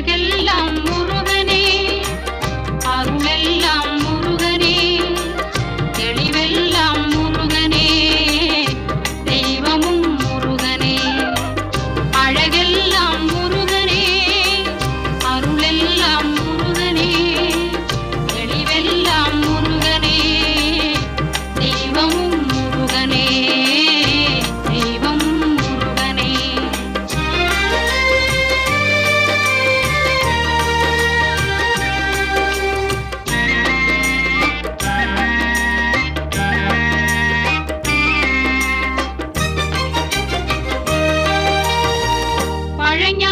உலகெல்லாம் உருவே Carreña.